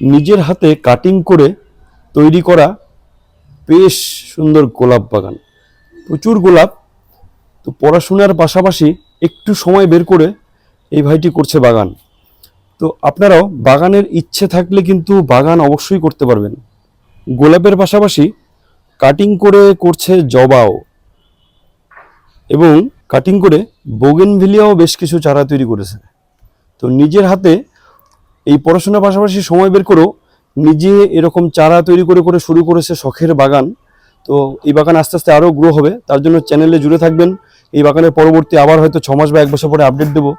নিজের হাতে কাটিং করে তৈরি করা বেশ সুন্দর গোলাপ বাগান। প্রচুর গোলাপ। তো পড়াশোনার পাশাপাশি একটু সময় বের করে এই ভাইটি করছে বাগান। তো আপনারাও বাগানের ইচ্ছে থাকলে কিন্তু বাগান অবশ্যই করতে পারবেন। গোলাপের পাশাপাশি কাটিং করে করছে জবাও এবং কাটিং করে বোগেনভিলিয়াও বেশ কিছু চারা তৈরি করেছে। তো নিজের হাতে এই পড়াশোনার পাশাপাশি সময় বের করেও নিজে এরকম চারা তৈরি করে করে শুরু করেছে শখের বাগান। তো এই বাগান আস্তে আস্তে আরও গ্রো হবে। তার জন্য চ্যানেলে জুড়ে থাকবেন। এই বাগানের পরবর্তী আবার হয়তো ছ মাস বা এক বছর পরে আপডেট দেবো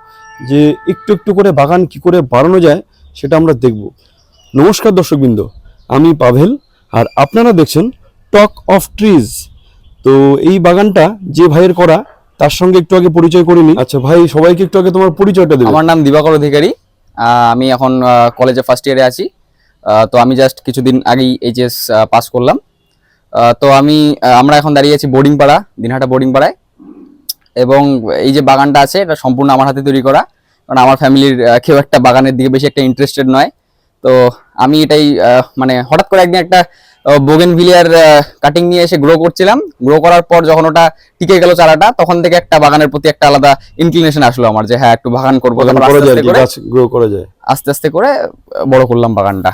যে একটু একটু করে বাগান কি করে বাড়ানো যায় সেটা আমরা দেখব। নমস্কার দর্শকবৃন্দ, আমি পাভেল আর আপনারা দেখছেন টক অফ ট্রিজ তো এই বাগানটা যে ভাইয়ের করা, তার সঙ্গে একটু আগে পরিচয় করে নিই। আচ্ছা ভাই, সবাইকে একটু আগে তোমার পরিচয়টা দেবে আমার নাম দিবাকর অধিকারী। আমি এখন কলেজে ফার্স্ট ইয়ারে আছি। তো আমি জাস্ট কিছুদিন আগেই এইচএস পাস করলাম। তো আমি আমরা এখন দাঁড়িয়ে আছি বোর্ডিং পাড়া দিনহাটা বোর্ডিং পাড়ায় এবং এই যে বাগানটা আছে, এটা সম্পূর্ণ আমার হাতে তৈরি করা। কারণ আমার ফ্যামিলির কেউ একটা বাগানের দিকে বেশি একটা ইন্টারেস্টেড নয়। তো আমি এটাই মানে হঠাৎ করে একদিন একটা বোগেন ভিলিয়ার কাটিং নিয়ে এসে গ্রো করছিলাম। গ্রো করার পর যখন ওটা টিকে গেল চারাটা তখন থেকে একটা বাগানের প্রতি একটা আলাদা ইনক্লিনেশন আসলো আমার যে হ্যাঁ একটু বাগান করব আস্তে আস্তে করে গাছ গ্রো করা যায়। আস্তে আস্তে করে বড় করলাম বাগানটা।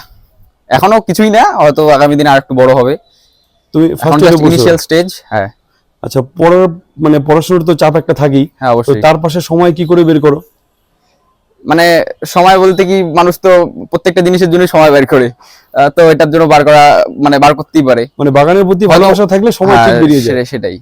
এখনও কিছুই না হয়তো আগামী দিনে আর একটু বড় হবে। তুমি ইনিশিয়াল স্টেজ হ্যাঁ। আচ্ছা পড়ার মানে পড়াশোনার তো চাপ একটা থাকি হ্যাঁ অবশ্যই। তার পাশে সময় কি করে বের করো? মানে সময় বলতে কি মানুষ তো প্রত্যেকটা জিনিসের জন্য সময় বের করে। তো এটার জন্য বার করা মানে বার করতেই পারে। মানে বাগানের প্রতি ভালোবাসা থাকলে সময় ঠিক হ্যাঁ, বেরিয়ে যায়। সেটাই-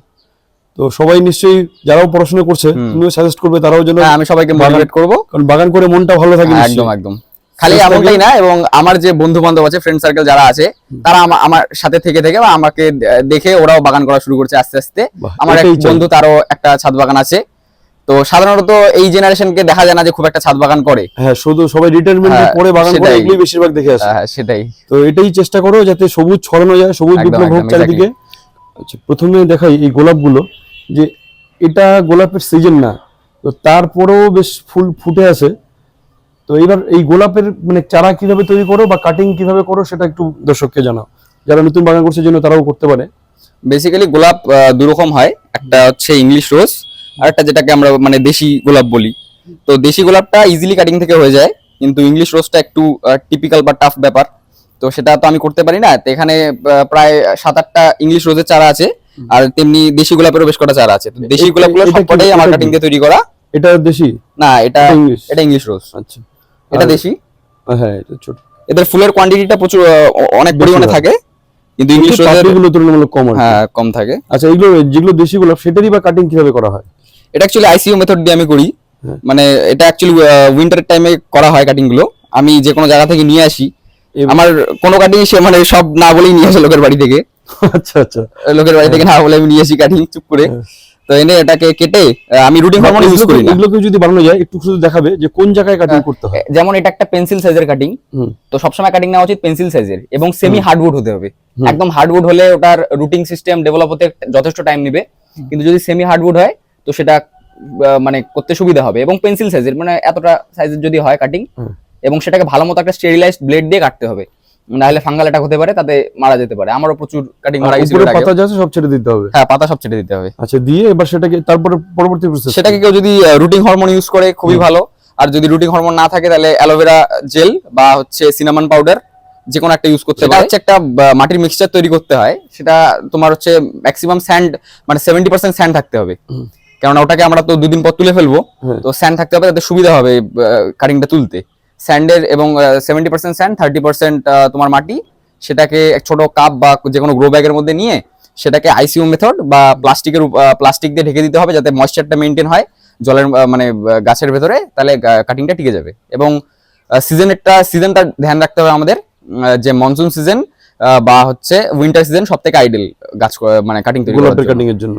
তো সবাই নিশ্চয়ই যারাও পড়াশোনা করছে। তুমিও সাজেস্ট করবে তারাও যেন হ্যাঁ আমি সবাইকে মোটিভেট করব। কারণ বাগান করে মনটা ভালো থাকে হ্যাঁ, একদম একদম। খালি এমনটাই না এবং আমার যে বন্ধু বান্ধব আছে ফ্রেন্ড সার্কেল যারা আছে তারা আমার সাথে থেকে থেকে বা আমাকে দেখে ওরাও বাগান করা শুরু করছে আস্তে আস্তে। আমার এক বন্ধু তারও একটা ছাদ বাগান আছে। তো সাধারণত এই জেনারেশনকে দেখা যায় না যে খুব একটা ছাদ বাগান করে। হ্যাঁ শুধু সবাই রিটায়ারমেন্টের হ্যাঁ, পরে বাগান করে। এগুলোই বেশিরভাগ দেখে আসে। হ্যাঁ, সেটাই। তো এটাই চেষ্টা করো যাতে সবুজ ছড়ানো যায় সবুজ বিপ্লব হোক চারিদিকে। আচ্ছা প্রথমে দেখাই এই গোলাপগুলো যে এটা গোলাপের সিজন না তো তারপরেও বেশ ফুল ফুটে আছে। তো এবার এই গোলাপের মানে চারা কীভাবে তৈরি করো বা কাটিং কীভাবে করো সেটা একটু দর্শককে জানাও। যারা নতুন বাগান করছে জন্য তারাও করতে পারে। বেসিক্যালি গোলাপ আহ, দু হয়। একটা হচ্ছে ইংলিশ রোজ আর একটা যেটাকে আমরা মানে দেশি গোলাপ বলি। তো দেশি গোলাপটা ইজিলি কাটিং থেকে হয়ে যায় কিন্তু ইংলিশ রোজটা একটু টিপিক্যাল বা টাফ ব্যাপার। তো সেটা তো আমি করতে পারি না। তো এখানে প্রায় সাত আটটা ইংলিশ রোজের চারা আছে আর তেমনি দেশি গোলাপেরও বেশ কটা চারা আছে। দেশি গোলাপগুলো সবকটাই আমার কাটিং? দিয়ে তৈরি করা। এটা দেশি? না এটা এটা ইংলিশ রোজ আচ্ছা। এটা দেশি। হ্যাঁ এটা ছোট। এদের ফুলের কোয়ান্টিটিটা প্রচুর অনেক পরিমাণে থাকে। কিন্তু ইংলিশ পাপড়িগুলো তুলনামূলক কম হ্যাঁ কম থাকে। আচ্ছা এগুলো যেগুলো দেশি গুলো সেটারই বা কাটিং কীভাবে করা হয়? এটা অ্যাকচুয়ালি আইসিইউ মেথড দিয়ে আমি করি। হ্যাঁ। মানে এটা অ্যাকচুয়ালি উইন্টার টাইমে করা হয় কাটিংগুলো। আমি যে কোনো জায়গা থেকে নিয়ে আসি। আমার কোনো কাটিং সে মানে সব না বলেই নিয়ে আসে লোকের বাড়ি থেকে। আচ্ছা আচ্ছা। লোকের বাড়ি থেকে না বলে আমি নিয়ে আসি কাটিং চুপ করে। হ্যাঁ। তো এনে এটাকে কেটে আমি রুটিং হরমোন ইউজ করি না। এগুলোকে যদি বানানো যায় একটু শুধু দেখাবে যে কোন জায়গায় কাটিং করতে হয়। যেমন এটা একটা পেন্সিল সাইজের কাটিং তো সবসময় কাটিং নেওয়া উচিত পেন্সিল সাইজের এবং সেমি হার্ডউড হতে হবে। একদম হার্ডউড হলে ওটার রুটিং সিস্টেম ডেভেলপ হতে যথেষ্ট টাইম নেবে। কিন্তু যদি সেমি হার্ডউড হয় তো সেটা মানে করতে সুবিধা হবে। এবং পেন্সিল সাইজের মানে এতটা সাইজের যদি হয় কাটিং এবং সেটাকে ভালো মতো একটা স্টেরিলাইজড ব্লেড দিয়ে কাটতে হবে। না হলে ফাঙ্গাল অ্যাটাক হতে পারে তাতে মারা যেতে পারে। আমারও প্রচুর কাটিং মারা গেছিল পাতা যা সব ছেড়ে দিতে হবে? হ্যাঁ পাতা সব ছেড়ে দিতে হবে। আচ্ছা দিয়ে এবার সেটাকে তারপরে পরবর্তী প্রসেস সেটাকে কেউ যদি রুটিং হরমোন ইউজ করে খুবই ভালো। আর যদি রুটিং হরমোন না থাকে তাহলে অ্যালোভেরা জেল বা হচ্ছে সিনামন পাউডার যে কোনো একটা ইউজ করতে পারে। হচ্ছে একটা মাটির মিক্সচার তৈরি করতে হয়। সেটা তোমার হচ্ছে ম্যাক্সিমাম স্যান্ড মানে সেভেন্টি পার্সেন্ট স্যান্ড থাকতে হবে। কেননা ওটাকে আমরা তো দুদিন পর তুলে ফেলব। হ্যাঁ। তো স্যান্ড থাকতে হবে তাতে সুবিধা হবে কাটিংটা তুলতে। স্যান্ডের এবং seventy percent sand thirty percent তোমার মাটি। সেটাকে এক ছোট কাপ বা যে কোনো গ্রো ব্যাগের মধ্যে নিয়ে সেটাকে আইসিইউ মেথড বা প্লাস্টিকের প্লাস্টিক দিয়ে ঢেকে দিতে হবে যাতে ময়েশ্চারটা মেনটেন হয় জলের মানে গাছের ভেতরে তাহলে কাটিংটা টিকে যাবে। এবং সিজন একটা সিজনটা ধ্যান রাখতে হবে আমাদের যে মনসুন সিজন বা হচ্ছে উইন্টার সিজন সব থেকে আইডেল গাছ মানে কাটিং তৈরি। কাটিং এর জন্য।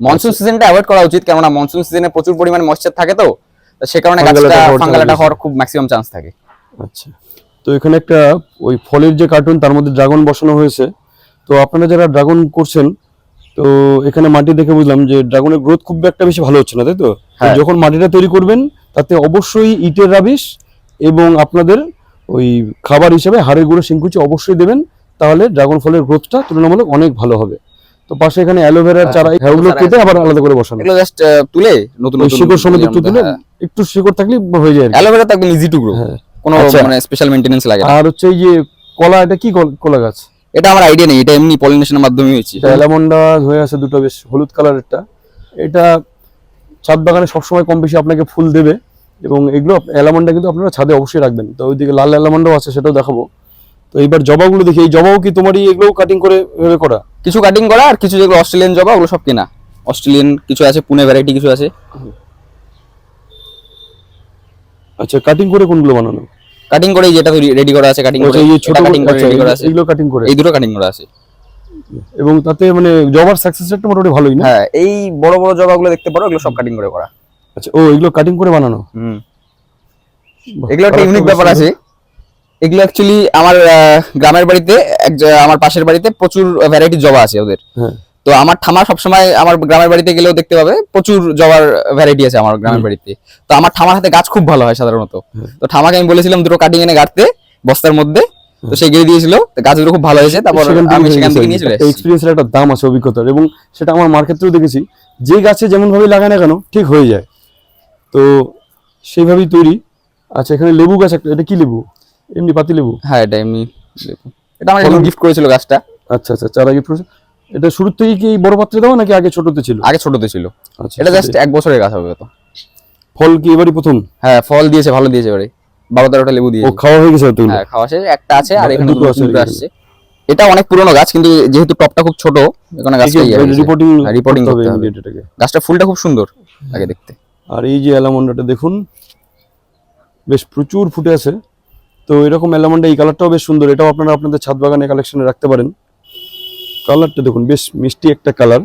মনসুন সিজনটা অ্যাভয়েড করা উচিত কেননা মনসুন সিজনে প্রচুর পরিমাণে ময়েশ্চার থাকে তো। সে কারণে গাছটা attack হওয়ার খুব ম্যাক্সিমাম চান্স থাকে। আচ্ছা। তো এখানে একটা ওই ফলের যে কার্টুন তার মধ্যে ড্রাগন বসানো হয়েছে। তো আপনারা যারা ড্রাগন করছেন তো এখানে মাটি দেখে বুঝলাম যে ড্রাগনের গ্রোথ খুব একটা বেশি ভালো হচ্ছে না তাই তো? তো হ্যাঁ। যখন মাটিটা তৈরি করবেন তাতে অবশ্যই ইটের রাবিশ এবং আপনাদের ওই খাবার হিসেবে হাড়ের গুঁড়ো শিংকুচি অবশ্যই দেবেন। তাহলে ড্রাগন ফলের গ্রোথটা তুলনামূলক অনেক ভালো হবে। তো পাশে এখানে অ্যালোভেরার হ্যাঁ, চারা ওগুলো চারা কেটে আবার আলাদা করে বসানো। এগুলো জাস্ট তুলে নতুন নতুন শিকড় সমেত একটু তুলে হ্যাঁ। একটু শিকড় থাকলে হয়ে যায় অ্যালোভেরা ইজি টু গ্রো হ্যাঁ। কোনো আচ্ছা। মানে স্পেশাল মেইনটেনেন্স লাগে না। আর হচ্ছে এই যে কলা এটা কি কল- গাছ? এটা আমার আইডিয়া নেই এটা এমনি পলিনেশনের মাধ্যমে হয়েছে। অ্যালামন্ডা হয়ে আছে দুটো বেশ হলুদ কালারেরটা এটা ছাদ বাগানে সবসময় কম বেশি আপনাকে ফুল দেবে এবং এগুলো অ্যালামন্ডা কিন্তু আপনারা ছাদে অবশ্যই রাখবেন। তো ওইদিকে লাল অ্যালামন্ডাও আছে সেটাও দেখাবো। তো এইবার জবাগুলো দেখি এই জবাও কি তোমারই এগুলো কাটিং করে এভাবে করা? কিছু কাটিং করা আর কিছু যেগুলো অস্ট্রেলিয়ান জবা ওগুলো সব কেনা। অস্ট্রেলিয়ান কিছু আছে পুনে ভ্যারাইটি কিছু আছে। আচ্ছা কাটিং করে কোনগুলো বানানো? কাটিং করে যেটা রেডি করা আছে কাটিং করে। আচ্ছা, এই ছোট কাটিং করে আচ্ছা, রেডি করা এগুলো- আছে। এগুলো কাটিং করে। এই দুটো কাটিং করা আছে। এবং তাতে মানে জবার সাকসেস রেটটা মোটামুটি ভালোই না? হ্যাঁ এই বড় বড় জবাগুলো দেখতে পারো এগুলো সব কাটিং করে করা। আচ্ছা ও এগুলো কাটিং করে বানানো? হুম। এগুলো একটা ইউনিক ব্যাপার আছে। এগুলো অ্যাকচুয়ালি আমার গ্রামের বাড়িতে এক আমার পাশের বাড়িতে প্রচুর ভ্যারাইটির জবা আছে ওদের। হ্যাঁ। তো আমার ঠামা সবসময় আমার গ্রামের বাড়িতে গেলেও দেখতে পাবে প্রচুর জবার ভ্যারাইটি আছে আমার গ্রামের বাড়িতে। তো আমার ঠামার হাতে গাছ খুব ভালো হয় সাধারণত। তো ঠামাকে আমি বলেছিলাম দুটো কাটিং এনে গাড়তে বস্তার মধ্যে। তো সে গিয়ে দিয়েছিল তো গাছ খুব ভালো হয়েছে তারপর আমি সেখান থেকে নিয়ে চলে এক্সপিরিয়েন্সের একটা দাম আছে অভিজ্ঞতার এবং সেটা আমার মার ক্ষেত্রেও দেখেছি যে গাছে যেমন ভাবে লাগায় না কেন ঠিক হয়ে যায়। তো সেইভাবেই তৈরি। আচ্ছা এখানে লেবু গাছ একটা এটা কি লেবু? এমনি পাতি লেবু? হ্যাঁ এটা এমনি লেবু। এটা আমার গিফট করেছিল গাছটা। আচ্ছা আচ্ছা চারা গিফট করেছে এটা শুরুর থেকে কি এই বড় পাত্রে দেওয়া নাকি আগে ছোটতে ছিল? আগে ছোটতে ছিল। আচ্ছা এটা জাস্ট এক বছরের গাছ হবে তো। ফল কি এবারই প্রথম? হ্যাঁ ফল দিয়েছে ভালো দিয়েছে এবারে। বারো তেরোটা লেবু ও খাওয়া হয়ে গেছে হ্যাঁ খাওয়া শেষ। একটা আছে আর এখানে দুটো আসছে। এটা অনেক পুরনো গাছ কিন্তু যেহেতু টপটা খুব ছোট এখানে গাছটা ইয়ে হয়ে রিপোর্টিং করতে হবে গাছটা ফুলটা খুব সুন্দর আগে দেখতে। আর এই যে অ্যালামন্ডাটা দেখুন বেশ প্রচুর ফুটে আছে। তো এরকম অ্যালামন্ডা এই কালারটাও বেশ সুন্দর। এটাও আপনারা আপনাদের ছাদ বাগানে কালেকশনে রাখতে পারেন। কালারটা দেখুন বেশ মিষ্টি একটা কালার।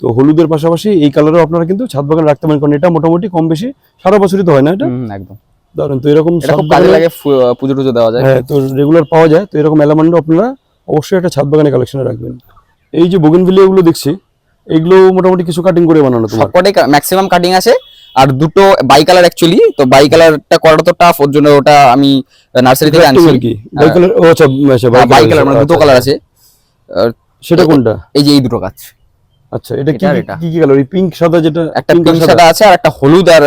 তো হলুদের পাশাপাশি এই কালারও আপনারা কিন্তু ছাদ বাগানে রাখতে পারেন কারণ এটা মোটামুটি কম বেশি সারা বছরই তো হয় না এটা? একদম। দারুণ তো এরকম কাজে লাগে পুজো টুজো দেওয়া যায়। হ্যাঁ তো রেগুলার পাওয়া যায় তো এরকম অ্যালামন্ডা আপনারা অবশ্যই একটা ছাদ বাগানে কালেকশনে রাখবেন। এই যে বোগেনভিলিয়া গুলো দেখছি এগুলো মোটামুটি কিছু কাটিং করে বানানো তোমার। সবকটাই ম্যাক্সিমাম কাটিং আছে। আর দুটো বাই কালার অ্যাকচুয়ালি তো বাই কালারটা করাটা তো টাফ ওর জন্য ওটা আমি নার্সারি থেকে আনছি। আর কি? বাই কালার ও আচ্ছা আচ্ছা বাই কালার মানে আচ্ছা, দুটো আচ্ছা। কালার আছে। সেটা কোনটা? এই যে এই দুটো গাছ। আচ্ছা এটা কি। কি কি কালার এই পিঙ্ক সাদা যেটা একটা পিঙ্ক সাদা? আছে আর একটা হলুদ আর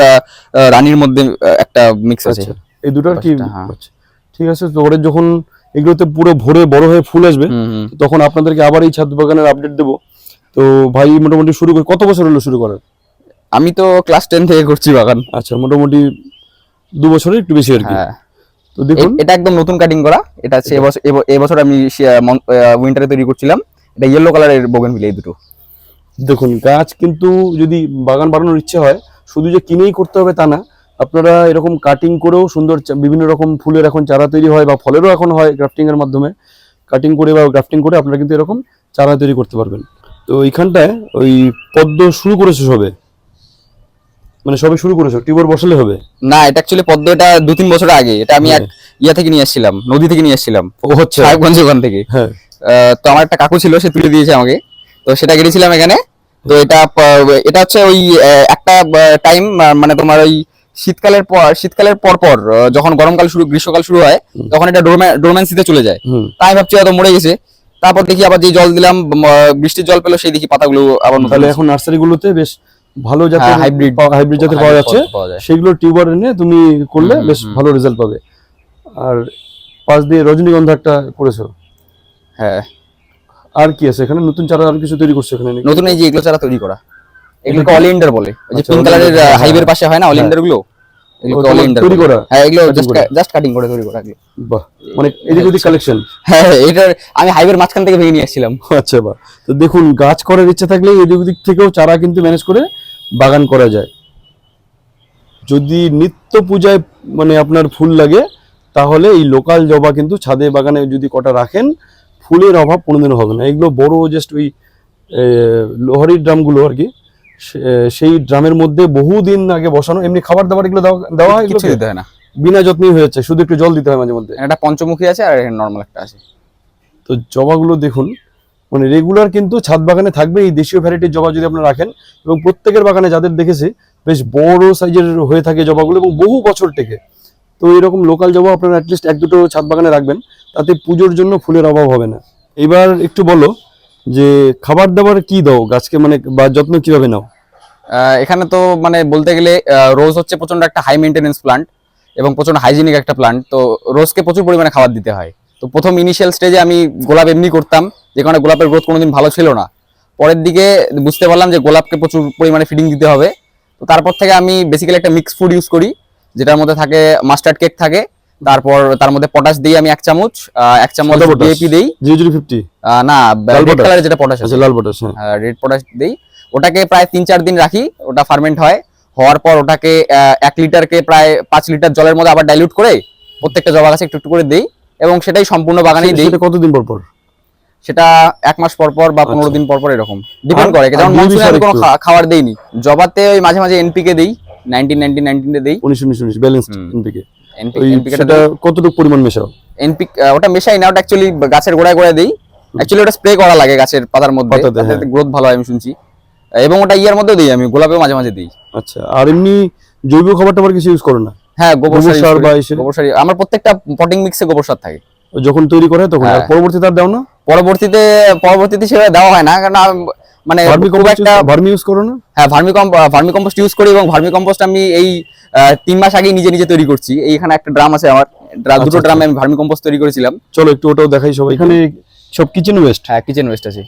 রানীর মধ্যে একটা মিক্স আছে। আচ্ছা এই দুটোর কি হ্যাঁ। আচ্ছা ঠিক আছে তো ওরে যখন এগুলোতে পুরো ভরে বড় হয়ে ফুল আসবে। তখন আপনাদেরকে আবার এই ছাদ বাগানের আপডেট দেবো। তো ভাই মোটামুটি শুরু করে কত বছর হলো শুরু করার? আমি তো ক্লাস টেন থেকে করছি বাগান। আচ্ছা মোটামুটি দু বছরের একটু বেশি আর কি। হ্যাঁ। তো দেখুন। এটা একদম নতুন কাটিং করা। এটা হচ্ছে এবছর এব- এবছর আমি উইন্টারে তৈরি করছিলাম। এটা ইয়েলো কালারের বোগেন এই দুটো। দেখুন গাছ কিন্তু যদি বাগান বানানোর ইচ্ছে হয় শুধু যে কিনেই করতে হবে তা না। আপনারা এরকম কাটিং করেও সুন্দর বিভিন্ন রকম ফুলের এখন চারা তৈরি হয় বা ফলেরও এখন হয় গ্রাফটিং এর মাধ্যমে। কাটিং করে বা গ্রাফটিং করে আপনারা কিন্তু এরকম চারা তৈরি করতে পারবেন। তো এইখানটায় ওই পদ্ম শুরু করেছে সবে। মানে সবে শুরু করেছ? টিউবার বসালে হবে? না এটা অ্যাকচুয়ালি পদ্ম এটা দু তিন বছর আগে। এটা আমি এক ইয়া থেকে নিয়ে এসেছিলাম নদী থেকে নিয়ে এসেছিলাম। ও হচ্ছে সাহেবগঞ্জ ওখান থেকে। হ্যাঁ। তো আমার একটা কাকু ছিল সে তুলে দিয়েছে আমাকে। তো সেটা গেছিলাম এখানে। তো এটা এটা হচ্ছে ওই একটা টাইম মানে তোমার ওই শীতকালের পর শীতকালের পর পর যখন গরমকাল শুরু গ্রীষ্মকাল শুরু হয় তখন এটা ডোরম্যান্সিতে চলে যায়। তাই ভাবছি হয়তো মরে গেছে। তারপর দেখি আবার যে জল দিলাম বৃষ্টির জল পেল সেই দেখি পাতাগুলো আবার তাহলে এখন নার্সারি গুলোতে বেশ ভালো জাতের হাইব্রিড হাইব্রিড জাতের পাওয়া যাচ্ছে। সেগুলো টিউবার এনে তুমি করলে বেশ ভালো রেজাল্ট পাবে। আর পাশ দিয়ে রজনীগন্ধা একটা করেছ? হ্যাঁ। আর কি আছে? এখানে নতুন চারা আর কিছু তৈরি করছ এখানে নতুন এই যে এগুলো চারা তৈরি করা। এগুলোকে? অল ইন্ডার বলে। যে পিঙ্ক কালারের হ্যাঁ, হাইওয়ের পাশে হয় না অল হ্যাঁ। ইন্ডারগুলো? তৈরি। করা? হ্যাঁ এগুলো Cutting জাস্ট করা? জাস্ট কাটিং করে তৈরি করা এগুলো। বাহ মানে এদিক ওদিক কালেকশন হ্যাঁ এটার আমি হাইওয়ের মাঝখান থেকে ভেঙে নিয়ে আসছিলাম আচ্ছা বাহ তো দেখুন গাছ করার ইচ্ছা থাকলে এদিক ওদিক থেকেও চারা কিন্তু ম্যানেজ করে বাগান করা যায় যদি নিত্য পূজায় মানে আপনার ফুল লাগে তাহলে এই লোকাল জবা কিন্তু ছাদে বাগানে যদি কটা রাখেন ফুলের অভাব কোনোদিনও হবে না এগুলো বড় জাস্ট ওই লোহারির ড্রামগুলো আর কি সেই ড্রামের মধ্যে বহুদিন আগে বসানো এমনি খাবার দাবার এগুলো দেওয়া হয় কিছু? দিতে হয় না। বিনা যত্নেই হয়েছে শুধু একটু জল দিতে হয় মাঝে মধ্যে। একটা পঞ্চমুখী আছে আর নর্মাল একটা আছে। তো জবাগুলো দেখুন মানে রেগুলার কিন্তু ছাদ বাগানে থাকবে এই দেশীয় ভ্যারাইটির জবা যদি আপনারা রাখেন এবং প্রত্যেকের বাগানে যাদের দেখেছি বেশ বড় সাইজের হয়ে থাকে জবাগুলো এবং বহু বছর টেকে। তো এরকম লোকাল জবা আপনারা অ্যাটলিস্ট এক দুটো ছাদ বাগানে রাখবেন তাতে পুজোর জন্য ফুলের অভাব হবে না। এবার একটু বলো যে খাবার দাবার কি দাও? গাছকে মানে বা যত্ন কীভাবে নাও? এখানে তো মানে বলতে গেলে রোজ হচ্ছে প্রচণ্ড একটা হাই মেনটেনেন্স প্লান্ট এবং প্রচণ্ড হাইজিনিক একটা প্লান্ট তো রোজকে প্রচুর পরিমাণে খাবার দিতে হয়। তো প্রথম ইনিশিয়াল স্টেজে আমি গোলাপ এমনি করতাম, যে কারণে গোলাপের গ্রোথ কোনোদিন ভালো ছিল না। পরের দিকে বুঝতে পারলাম যে গোলাপকে প্রচুর পরিমাণে ফিডিং দিতে হবে। তো তারপর থেকে আমি বেসিক্যালি একটা মিক্স ফুড ইউজ করি, যেটার মধ্যে থাকে মাস্টার্ড কেক থাকে তারপর তার মধ্যে পটাশ দিই আমি এক চামচ এক চামচ ডিএপি দেই জিরো জিরো ফিফটি না রেড। কালারের যেটা পটাশ আছে আচ্ছা লাল পটাশ হ্যাঁ রেড পটাশ দেই ওটাকে প্রায় তিন চার দিন রাখি ওটা ফার্মেন্ট হয় হওয়ার পর ওটাকে এক লিটারকে প্রায় পাঁচ লিটার জলের মধ্যে আবার ডাইলিউট করে প্রত্যেকটা জবা গাছে একটু একটু করে দেই এবং সেটাই সম্পূর্ণ বাগানেই দেই সেটা কতদিন পর পর সেটা এক মাস পর পর বা পনেরো আচ্ছা। দিন পর পর এরকম ডিপেন্ড করে যেমন মনসুনে আমি কোনো খাবার দেইনি জবাতে ওই মাঝে মাঝে এনপিকে দেই নাইনটিন নাইনটিন নাইনটিনে দেই উনিশ উনিশ উনিশ ওই এনপিকে সেটা কতটুকু পরিমাণ মেশাও? এনপি ওটা মেশাই না ওটা অ্যাকচুয়ালি গাছের গোড়ায় গোড়ায় দেই। অ্যাকচুয়ালি ওটা স্প্রে করা লাগে গাছের পাতার মধ্যে। গ্রোথ ভালো হয় আমি শুনছি। এবং ওটা ইয়ার মধ্যেও দিই আমি গোলাপেও মাঝে মাঝে দিই। আচ্ছা আর এমনি জৈব খাবার টাবার কিছু ইউজ করো না? হ্যাঁ গোবর সার বা গোবর সার আমার প্রত্যেকটা পটিং মিক্সে গোবর সার থাকে। যখন তৈরি করে তখন আর হ্যাঁ। পরবর্তীতে দাও না? পরবর্তীতে পরবর্তীতে সেভাবে দেওয়া হয় না কারণ মানে ভার্মি ইউজ করো না? হ্যাঁ ভার্মি ভার্মি কম্পোস্ট ইউজ করি এবং ভার্মি কম্পোস্ট আমি এই আহ, তিন মাস আগে নিজে নিজে তৈরি করছি। এইখানে একটা ড্রাম আছে আমার। দুটো আচ্ছা, ড্রামে আমি ভার্মি কম্পোস্ট তৈরি করেছিলাম। চলো একটু ওটাও দেখাই সবাই এখানে সব কিচেন ওয়েস্ট হ্যাঁ কিচেন ওয়েস্ট আছে।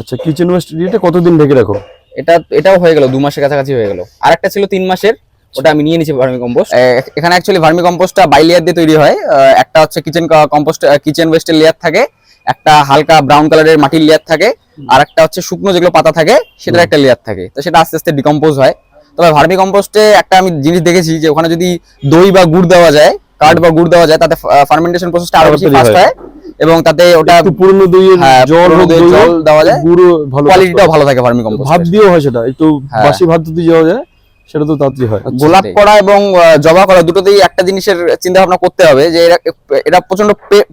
আচ্ছা কিচেন ওয়েস্ট দিয়ে কতদিন ঢেকে রাখো? এটা এটাও হয়ে গেল দু মাসের কাছাকাছি হয়ে গেল। আরেকটা ছিল তিন মাসের ওটা আমি নিয়ে নিয়েছি ভার্মি কম্পোস্ট এখানে অ্যাকচুয়ালি ভার্মি কম্পোস্টটা বাই লেয়ার দিয়ে তৈরি হয়। একটা হচ্ছে কিচেন কম্পোস্ট কিচেন ওয়েস্টের লেয়ার থাকে একটা হালকা ব্রাউন কালারের মাটির লেয়ার থাকে আর একটা হচ্ছে শুকনো যেগুলো পাতা থাকে সেটার একটা লেয়ার থাকে। তো সেটা আস্তে আস্তে ডিকম্পোজ হয়। তবে ভার্মি কম্পোস্টে একটা আমি জিনিস দেখেছি যে ওখানে যদি দই বা গুড় দেওয়া যায় কাঠ বা গুড় দেওয়া যায় তাতে ফার্মেন্টেশন প্রসেসটা আরও বেশি ফাস্ট হয়। এবং তাতে ওটা একটু পুরনো দইয়ের হ্যাঁ, জল জল দেওয়া যায়। গুঁড়ো ভালো কোয়ালিটিটাও ভালো থাকে ভার্মি কম্পোস্ট ভাত দিয়েও হয় সেটা একটু হ্যাঁ। বাসি ভাত যদি দেওয়া যায় সেটা তো তাড়াতাড়ি হয়। আচ্ছা, গোলাপ করা এবং জবা করা দুটোতেই একটা জিনিসের চিন্তা ভাবনা করতে হবে যে এরা এটা প্রচণ্ড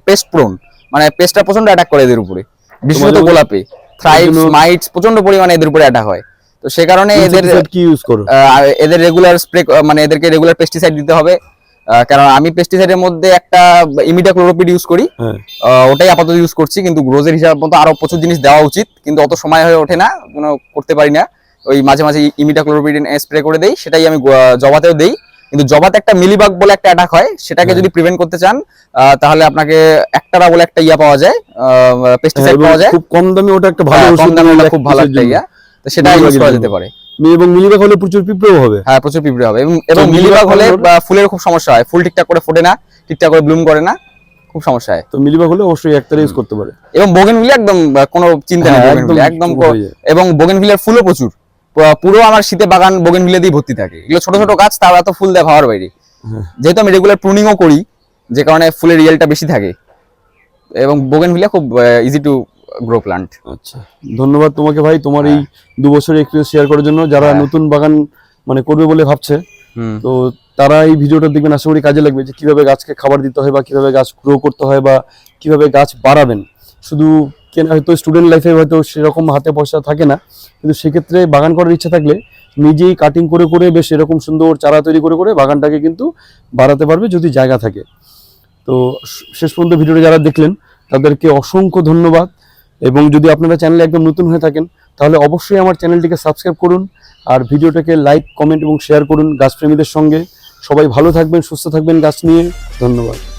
পেস্ট প্রোন মানে পেস্টটা প্রচণ্ড অ্যাটাক করে এদের উপরে। বিশেষত গোলাপে। থ্রাইভস মাইটস প্রচণ্ড পরিমাণে এদের উপরে অ্যাটাক হয়। তো সে কারণে এদের কি ইউজ করো? এদের রেগুলার স্প্রে মানে এদেরকে রেগুলার পেস্টিসাইড দিতে হবে। কারণ আমি পেস্টিসাইডের মধ্যে একটা ইমিডাক্লোরোপিড ইউজ করি। হ্যাঁ। ওটাই আপাতত ইউজ করছি কিন্তু গ্রোজের হিসাব মতো আরও প্রচুর জিনিস দেওয়া উচিত। কিন্তু অত সময় হয়ে ওঠে না কোনো করতে পারি না। ওই মাঝে মাঝে ইমিডাক্লোরোপিড স্প্রে করে দেই সেটাই আমি জবাতেও দেই। কিন্তু জবাতে একটা মিলিবাগ বলে একটা অ্যাটাক হয় সেটাকে হ্যাঁ। যদি প্রিভেন্ট করতে চান তাহলে আপনাকে একটারা বলে একটা ইয়া পাওয়া যায় হ্যাঁ, পেস্টিসাইড পাওয়া যায়। খুব কম দামে ওটা একটা ভালো হ্যাঁ, কম ওষুধ দামে ওটা খুব ভালো একটা ইয়া। তো সেটা ইউজ করা যেতে পারে। এবং মিলিবাগ হলে প্রচুর পিঁপড়েও হবে। হ্যাঁ প্রচুর পিঁপড়ে হবে। এবং মিলিবাগ হলে ফুলের খুব সমস্যা হয়। ফুল ঠিকঠাক করে ফোটে না ঠিকঠাক করে ব্লুম করে না খুব সমস্যা হয়। তো মিলিবাগ হলে অবশ্যই একটারে ইউজ করতে পারে। এবং বোগেনভিলিয়া একদম কোনো চিন্তা নেই হ্যাঁ, একদম এবং বোগেনভিলিয়ার ফুলও প্রচুর। পুরো আমার শীতে বাগান বোগেনভিলিয়া দিয়ে ভর্তি থাকে। এগুলো ছোট ছোট গাছ তাও এত ফুল দেয় ভাবার বাইরে। হ্যাঁ। যেহেতু আমি রেগুলার প্রুনিংও করি যে কারণে ফুলের রিয়েলটা বেশি থাকে। এবং বোগেনভিলিয়া খুব ইজি টু গ্রো প্লান্ট আচ্ছা। ধন্যবাদ তোমাকে ভাই তোমার এই দু বছরের এক্সপিরিয়েন্স শেয়ার করার জন্য। যারা হ্যাঁ। নতুন বাগান মানে করবে বলে ভাবছে তো তারা এই ভিডিওটা দেখবেন আশা করি কাজে লাগবে যে কীভাবে গাছকে খাবার দিতে হয় বা কীভাবে গাছ গ্রো করতে হয় বা কীভাবে গাছ বাড়াবেন। শুধু কেন, হয়তো স্টুডেন্ট লাইফে হয়তো সেরকম হাতে পয়সা থাকে না, কিন্তু সেক্ষেত্রে বাগান করার ইচ্ছা থাকলে নিজেই কাটিং করে করে বেশ এরকম সুন্দর চারা তৈরি করে করে বাগানটাকে কিন্তু বাড়াতে পারবে যদি জায়গা থাকে। তো শেষ পর্যন্ত ভিডিওটা যারা দেখলেন, তাদেরকে অসংখ্য ধন্যবাদ। এবং যদি আপনারা চ্যানেলে একদম নতুন হয়ে থাকেন, তাহলে অবশ্যই আমার চ্যানেলটিকে সাবস্ক্রাইব করুন আর ভিডিওটাকে লাইক কমেন্ট এবং শেয়ার করুন গাছপ্রেমীদের সঙ্গে। সবাই ভালো থাকবেন, সুস্থ থাকবেন গাছ নিয়ে। ধন্যবাদ।